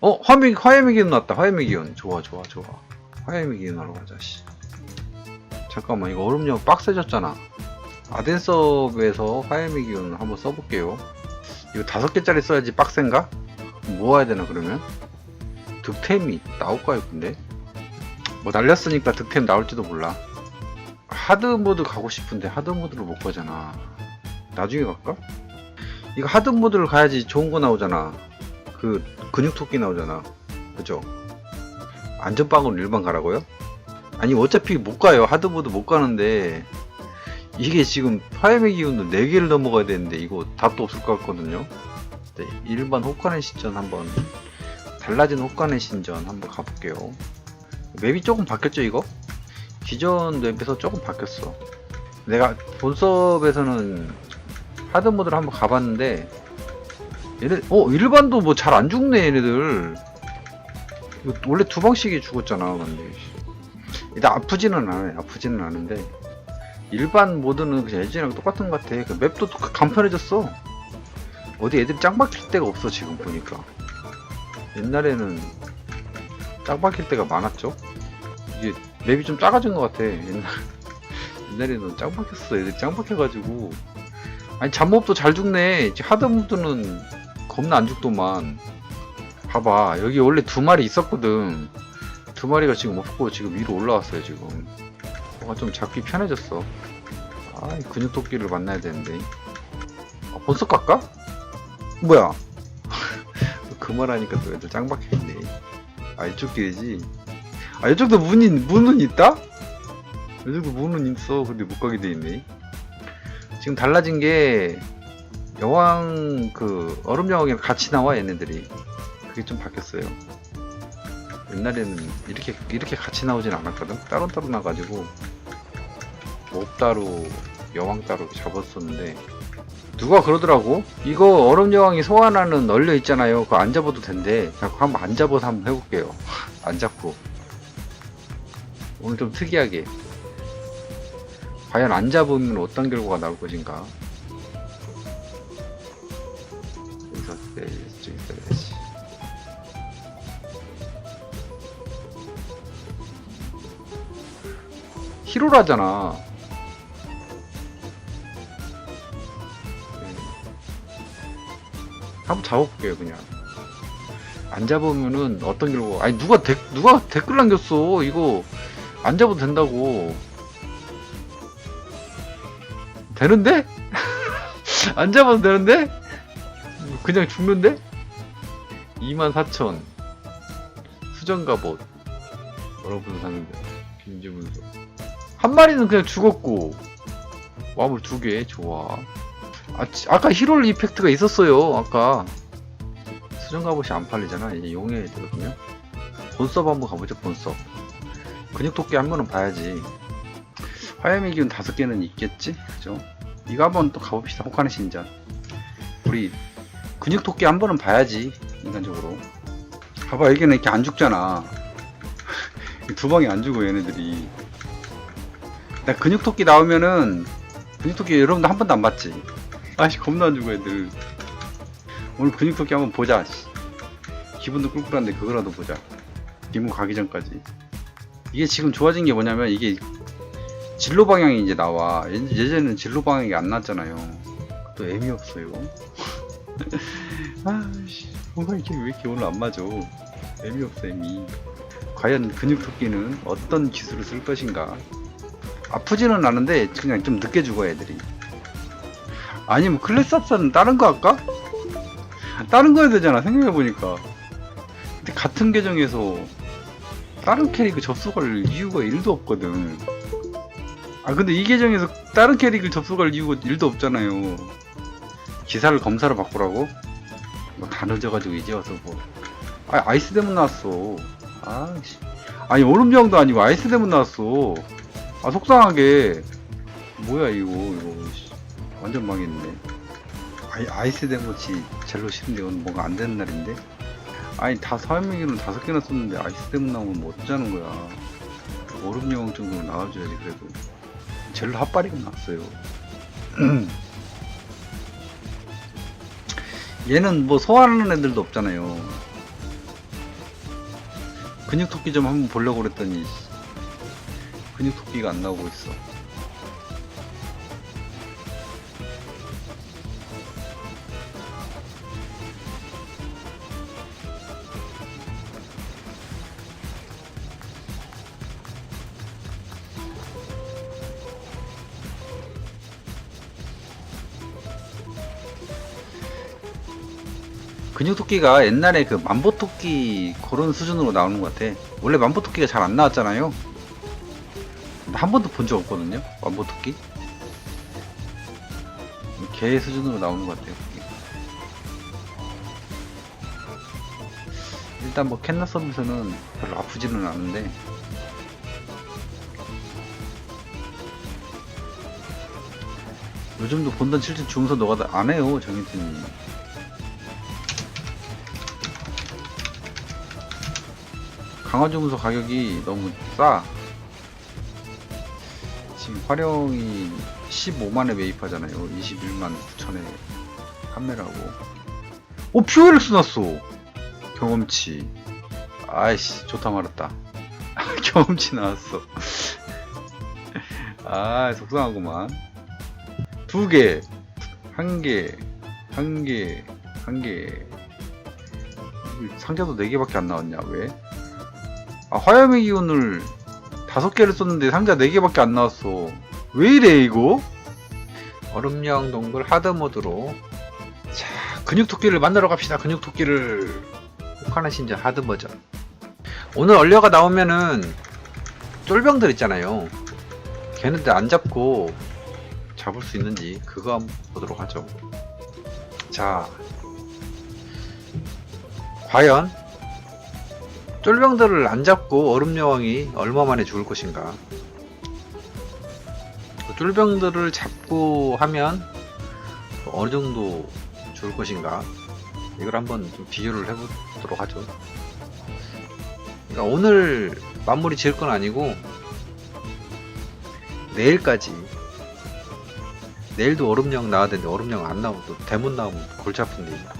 어 화미 화염의 기운 났다. 화염의 기운. 좋아 좋아 좋아. 화염의 기운 하러 가자 씨. 잠깐만 이거 얼음력 빡세졌잖아. 아덴서브에서 화염의 기운 한번 써볼게요. 이거 다섯 개짜리 써야지 빡센가? 모아야 되나 그러면? 득템이 나올까요 근데? 뭐 날렸으니까 득템 나올지도 몰라. 하드 모드 가고 싶은데 하드 모드를 못 가잖아. 나중에 갈까? 이거 하드 모드를 가야지 좋은 거 나오잖아 그 근육 토끼 나오잖아 그죠? 안전빵으로 일반 가라고요? 아니 어차피 못 가요 하드 모드 못 가는데 이게 지금 화염의 기운도 4개를 넘어가야 되는데 이거 답도 없을 것 같거든요 네, 일반 호카네 신전 한번 달라진 호카네 신전 한번 가볼게요 맵이 조금 바뀌었죠 이거? 기존 맵에서 조금 바뀌었어 내가 본섭에서는 하드 모드를 한번 가봤는데 얘네 어 일반도 뭐 잘 안 죽네 얘네들. 원래 두 방씩이 죽었잖아 근데. 일단 아프지는 않아요. 아프지는 않은데. 일반 모드는 그냥 예전이랑 똑같은 것 같아. 그 맵도 또 간편해졌어. 어디 애들이 짱 박힐 데가 없어 지금 보니까. 옛날에는 짱 박힐 때가 많았죠? 이게 맵이 좀 작아진 것 같아 옛날. 옛날에는 짱 박혔어. 애들 짱 박혀가지고. 아니 잡몹도 잘 죽네. 이제 하드 모드는 겁나 안 죽더만. 봐봐 여기 원래 두 마리 있었거든. 두 마리가 지금 없고 지금 위로 올라왔어요 지금. 뭔가 좀 잡기 편해졌어. 아 근육 토끼를 만나야 되는데. 아, 벌써 깎아? 뭐야? 그 말하니까 또 애들 짱 박혀있네. 아 이쪽 길이지? 아 이쪽도 문이 문은 있다? 이쪽도 문은 있어. 근데 못 가게 돼 있네. 지금 달라진 게 여왕 그 얼음 여왕이랑 같이 나와 얘네들이. 그게 좀 바뀌었어요. 옛날에는 이렇게 이렇게 같이 나오진 않았거든. 따로따로 나가지고 몹 따로 여왕 따로 잡았었는데 누가 그러더라고? 이거 얼음 여왕이 소환하는 널려 있잖아요. 그거 안 잡아도 된대. 자꾸 한번 안 잡아서 한번 해볼게요. 안 잡고. 오늘 좀 특이하게. 과연 안 잡으면 어떤 결과가 나올 것인가 히로라잖아 네. 한번 잡아볼게요 그냥 안 잡으면은 어떤 결과 아니 누가 데, 누가 댓글 남겼어 이거 안 잡아도 된다고 되는데? 안 잡아도 되는데? 그냥 죽는데? 24,000 수정갑옷 여러분 사는데 김지문서 한 마리는 그냥 죽었고 와물 두 개 좋아 아, 치- 아까 히롤 이펙트가 있었어요 아까 수정갑옷이 안 팔리잖아 이제 용해야 되거든요 본섭 한번 가보죠 본섭 근육토끼 한 번은 봐야지 화염의 기운 다섯 개는 있겠지? 그죠? 이거 한번 또 가봅시다. 혹하는 신전. 우리 근육토끼 한 번은 봐야지. 인간적으로. 봐봐, 여기는 이렇게 안 죽잖아. 두 방에 안 죽어, 얘네들이. 나 근육토끼 나오면은, 근육토끼 여러분들 한 번도 안 봤지? 아씨, 겁나 안 죽어, 애들. 오늘 근육토끼 한번 보자, 씨. 기분도 꿀꿀한데 그거라도 보자. 기분 가기 전까지. 이게 지금 좋아진 게 뭐냐면, 이게 진로 방향이 이제 나와. 예- 예전에는 진로 방향이 안 났잖아요. 또 애미 없어요. 아씨, 뭔가 이게 왜 이렇게 오늘 안 맞아? 애미 없어, 애미. 과연 근육토끼는 어떤 기술을 쓸 것인가? 아프지는 않은데 그냥 좀 늦게 죽어 애들이. 아니면 클래스 합사는 다른 거 할까? 다른 거 해야 되잖아 생각해보니까. 근데 같은 계정에서 다른 캐릭을 접속할 이유가 1도 없거든. 아 근데 이 계정에서 다른 캐릭을 접속할 이유가 1도 없잖아요. 기사를 검사로 바꾸라고? 뭐 다 늦어가지고 이제 와서 뭐. 아, 아이스 데몬 나왔어. 아씨. 아니 얼음정도 아니고 아이스 데몬 나왔어 아 속상하게 뭐야 이거 이거 씨. 완전 망했네 아이, 아이스 데몬이 젤로 싫은데 오늘 뭔가 안 되는 날인데 아니 다 사연명기는 다섯 개나 썼는데 아이스 데몬 나오면 뭐 어쩌자는 거야 얼음 여왕 정도는 나와줘야지 그래도 젤로 핫바리가 났어요. 얘는 뭐 소환하는 애들도 없잖아요. 근육 토끼 좀 한번 보려고 그랬더니 근육 토끼가 안 나오고 있어. 근육토끼가 옛날에 그 만보토끼 그런 수준으로 나오는 것 같아. 원래 만보토끼가 잘 안 나왔잖아요. 한 번도 본 적 없거든요. 만보토끼. 개 수준으로 나오는 것 같아요. 일단 뭐 캔나 서비스는 별로 아프지는 않은데 요즘도 본던 실제 중서 너가 안 해요 정인태님 강화 주문서 가격이 너무 싸. 지금 활용이 15만에 매입하잖아요. 21만 9천에 판매를 하고. 오, 퓨어렉스 났어! 경험치. 아이씨, 좋다 말았다. 경험치 나왔어. 아, 속상하구만. 두 개, 한 개, 한 개, 한 개. 상자도 네 개밖에 안 나왔냐, 왜? 아, 화염의 기운을 다섯 개를 썼는데 상자 네 개밖에 안 나왔어. 왜 이래, 이거? 얼음령 동굴 하드 모드로. 자, 근육 토끼를 만나러 갑시다, 근육 토끼를. 혹하는 신전 하드 버전. 오늘 얼려가 나오면은, 쫄병들 있잖아요. 걔네들 안 잡고 잡을 수 있는지, 그거 한번 보도록 하죠. 자, 과연 쫄병들을 안 잡고 얼음 여왕이 얼마 만에 죽을 것인가? 그 쫄병들을 잡고 하면 어느 정도 죽을 것인가? 이걸 한번 좀 비교를 해보도록 하죠. 그러니까 오늘 마무리 지을 건 아니고 내일까지 내일도 얼음령 나와야 되는데 얼음령 안 나오고 또 대문 나오면 골치 아픈데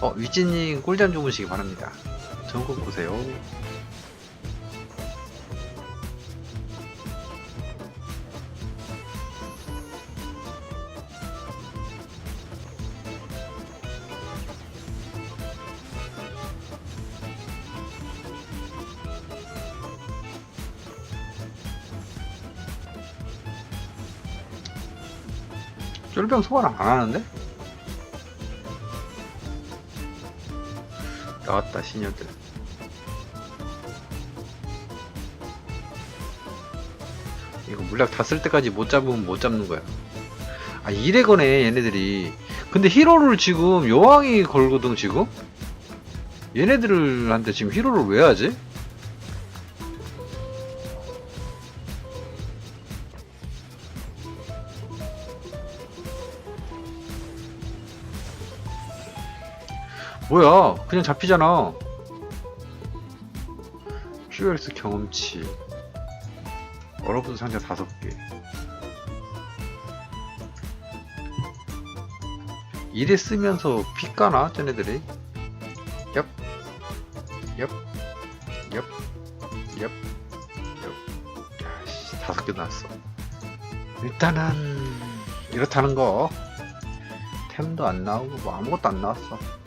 어, 위진님 꿀잠 주무시기 바랍니다. 전국 보세요. 쫄병 소환 안 하는데? 나왔다 신녀들. 이거 물약 다 쓸 때까지 못 잡으면 못 잡는 거야. 아 이래 거네 얘네들이. 근데 히로를 지금 여왕이 걸거든 지금? 얘네들한테 지금 히로를 왜 하지? 뭐야? 그냥 잡히잖아. QLS 경험치. 얼어붙은 상자 다섯 개. 이래 쓰면서 피 까나 쟤네들이? 얍. 얍, 얍, 얍, 얍. 야씨 다섯 개 나왔어. 일단은 이렇다는 거. 템도 안 나오고 뭐 아무것도 안 나왔어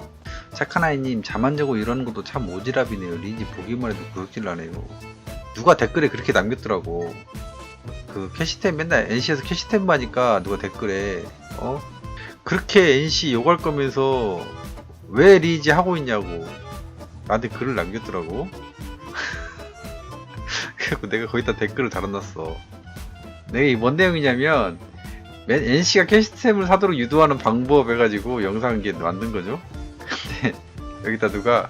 안 자고 이러는 것도 참 오지랖이네요. 린지 보기만 해도 구역질 나네요. 누가 댓글에 그렇게 남겼더라고. 그 캐시템 맨날 NC에서 캐시템 하니까 누가 댓글에 어 그렇게 NC 욕할 거면서 왜 리지 하고 있냐고 나한테 글을 남겼더라고. 그래서 내가 거기다 댓글을 달아놨어. 내가 이 뭔 내용이냐면 맨 NC가 캐시템을 사도록 유도하는 방법 해가지고 영상 이게 만든 거죠. 근데 여기다 누가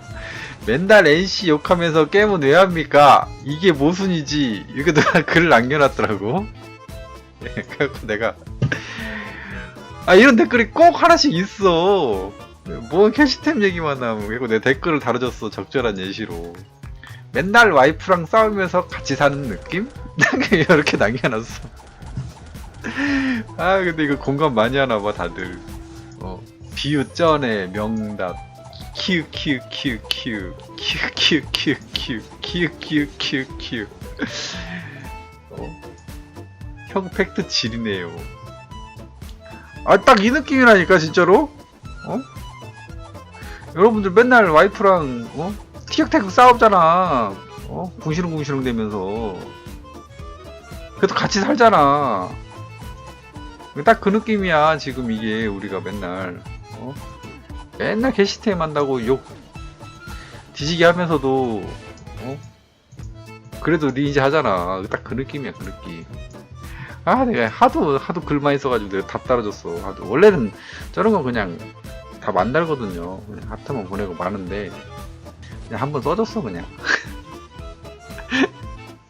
맨날 NC 욕하면서 게임은 왜 합니까? 이게 모순이지. 이렇게 누가 글을 남겨놨더라고. 예, 그래갖고 내가 아 이런 댓글이 꼭 하나씩 있어. 뭔 캐시템 얘기만 나오면 그리고 내 댓글을 달아줬어 적절한 예시로. 맨날 와이프랑 싸우면서 같이 사는 느낌? 이렇게 남겨놨어. 아 근데 이거 공감 많이 하나 봐 다들. 어. 비유 쩐의 명답 큐큐큐큐큐큐큐큐큐큐 어? 형 팩트 지리네요 아 딱 이 느낌이라니까 진짜로 어? 여러분들 맨날 와이프랑 어? 티격태격 싸우잖아 어? 궁시렁궁시렁 되면서 그래도 같이 살잖아 딱 그 느낌이야 지금 이게 우리가 맨날 어? 맨날 게시템 한다고 욕 뒤지게 하면서도 어? 그래도 리니지 하잖아. 딱 그 느낌이야 그 느낌. 아 내가 하도 하도 글 많이 써가지고 내가 답 따라줬어. 하도. 원래는 저런 건 그냥 다 만달거든요. 그냥 하트만 보내고 마는데 그냥 한번 써줬어 그냥